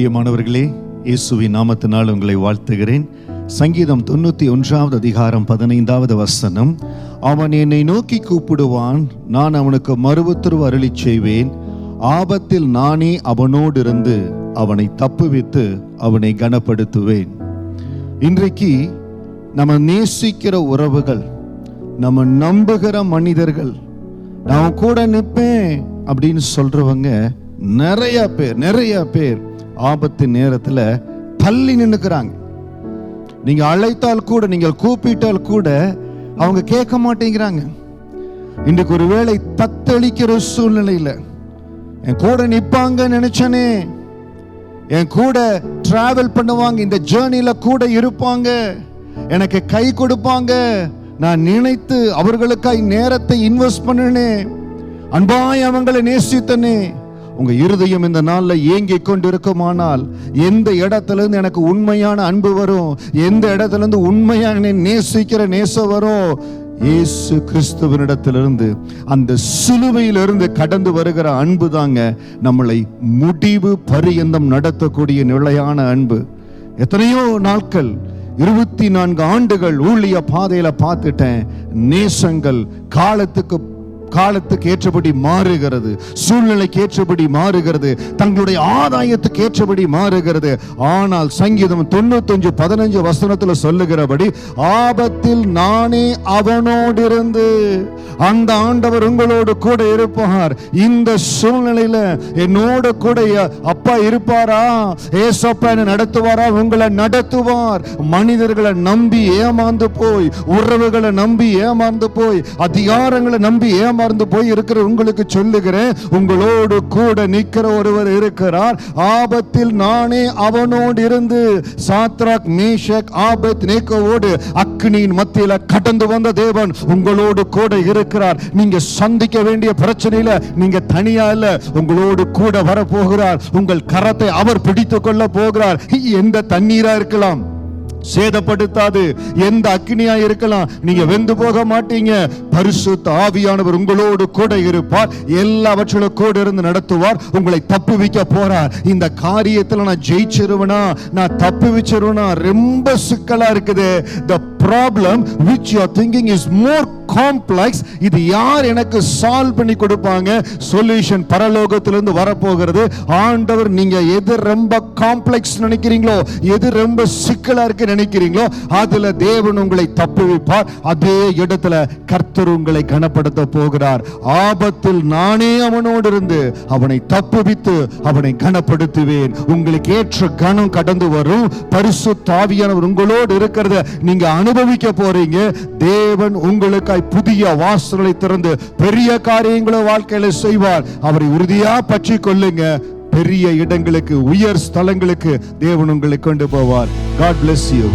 பிரியமானவர்களே இயேசுவின் நாமத்தினால் உங்களை வாழ்த்துகிறேன். சங்கீதம் தொண்ணூத்தி ஒன்றாவது அதிகாரம் பதினைந்தாவது வசனம். அவன் என்னை நோக்கி கூப்பிடுவான் நான் அவனுக்கு மறுபுத்தரவு அருளி செய்வேன். ஆபத்தில் நானே அவனோடு இருந்து அவனை தப்புவித்து அவனை கனப்படுத்துவேன். இன்றைக்கு நம்ம நேசிக்கிற உறவுகள் நம்ம நம்புகிற மனிதர்கள் நான் கூட நிற்பேன் அப்படின்னு சொல்றவங்க நிறைய பேர் நிறைய பேர் ஆபத்து நேரத்தில் தள்ளி நின்றுக்கிறாங்க நீங்கள் அழைத்தால் கூட நீங்கள் கூப்பிட்டால் கூட அவங்க கேட்க மாட்டேங்கிறாங்க. இன்றைக்கு ஒரு வேளை தத்தளிக்கிற சூழ்நிலையில் என் கூட நிற்பாங்க நினைச்சனே. என் கூட டிராவல் பண்ணுவாங்க இந்த ஜேர்னியில் கூட இருப்பாங்க. எனக்கு கை கொடுப்பாங்க. நான் நினைத்து அவர்களுக்காய் நேரத்தை இன்வெஸ்ட் பண்ணினேன் அன்பாய் அவங்களை நேசித்தனே. உங்க இருதயம் இந்த நாளில் ஏங்கி கொண்டு இருக்குமானால் எந்த இடத்துல இருந்து எனக்கு உண்மையான அன்பு வரும்? எந்த இடத்துல இருந்து உண்மையான நேசிக்கிற நேசம் வரும்? இயேசு கிறிஸ்துவனிடத்திலிருந்து அந்த சிலுவையிலிருந்து கடந்து வருகிற அன்பு தாங்க நம்மளை முடிவு பரியந்தம் நடத்தக்கூடிய நிலையான அன்பு. எத்தனையோ நாட்கள் இருபத்தி நான்கு ஆண்டுகள் ஊழிய பாதையில பார்த்துட்டேன். நேசங்கள் காலத்துக்கு காலத்துக்கு ஏற்றபடி மாறுகிறது சூழ்நிலைக்கு ஏற்றபடி மாறுகிறது தங்களுடைய ஆதாயத்துக்கு ஏற்றபடி மாறுகிறது. ஆனால் சங்கீதம் தொண்ணூத்தஞ்சு பதினஞ்சு வசனத்துல சொல்லுகிறபடி ஆபத்தில் நானே அவனோடு இருந்து அந்த ஆண்டவர் உங்களோடு கூட இருப்பார். இந்த சூழ்நிலையில என்னோட கூட அப்பா இருப்பாரா? ஏசப்பா என்ன நடத்துவாரா? உங்களை நடத்துவார். மனிதர்களை நம்பி ஏமாந்து போய் உறவுகளை நம்பி ஏமாந்து போய் அதிகாரங்களை நம்பி ஏமாந்து போய் இருக்கிற உங்களுக்கு சொல்லுகிறேன் உங்களோடு கூட நிற்கிற ஒருவர் இருக்கிறார். ஆபத்தில் நானே அவனோடு இருந்து சாத்ராக் மேஷக் ஆபத் நேக்கோடு அக்னியின் மத்தியில கடந்து வந்த தேவன் உங்களோடு கூட இருக்கிறார். நீங்க சந்திக்க வேண்டிய பிரச்சனையில நீங்க தனியா இல்ல உங்களோடு கூட வரப்போகிறார். உங்கள் உங்கள் கரத்தை அவர் பிடித்துக் கொள்ள போகிறார். எந்த தண்ணீரா இருக்கலாம்? சேதப்படுத்தாது. எந்த அக்னியா இருக்கலாம்? நீங்க வெந்து போக மாட்டீங்க. பரிசுத்த ஆவியானவர் உங்களோடு கூட இருப்பார். எல்லாவற்றிலும் கூட இருந்து நடத்துவார். உங்களை தப்பு வைக்க போறார். இந்த காரியத்துல நான் ஜெயிச்சிருவனா? நான் தப்பு வச்சிருவனா ரொம்ப சிக்கலா இருக்குது. The problem which you are thinking is more complex இது யார் எனக்கு சால்வ் பண்ணி கொடுப்பாங்க? சொல்யூஷன் பரலோகத்திலிருந்து வரப்போகிறது. ஆண்டவர் நீங்க எது ரொம்ப காம்ப்ளெக்ஸ் நினைக்கிறீங்களோ எது ரொம்ப சிக்கலா இருக்கு நினைக்கிறீங்களோ அதுல தேவன் உங்களை தப்புவிப்பார். அதே இடத்துல கர்த்தர் உங்களை கனப்படுத்த போகிறார். ஆபத்தில் நானே அவனோடு இருந்து அவனை தப்புவித்து அவனை கனப்படுத்துவேன். உங்களுக்கு ஏற்ற கனம் கடந்து வரும். பரிசு தாவியானவர் உங்களோடு இருக்கிறத நீங்க அனு அனுபவிக்க போறீங்க. தேவன் உங்களுக்காய் புதிய வாசல்களை திறந்து பெரிய காரியங்களை வாழ்க்கையில செய்வார். அவரை உறுதியா பற்றி கொள்ளுங்க பெரிய இடங்களுக்கு உயர் ஸ்தலங்களுக்கு தேவன் உங்களை கொண்டு போவார். God bless you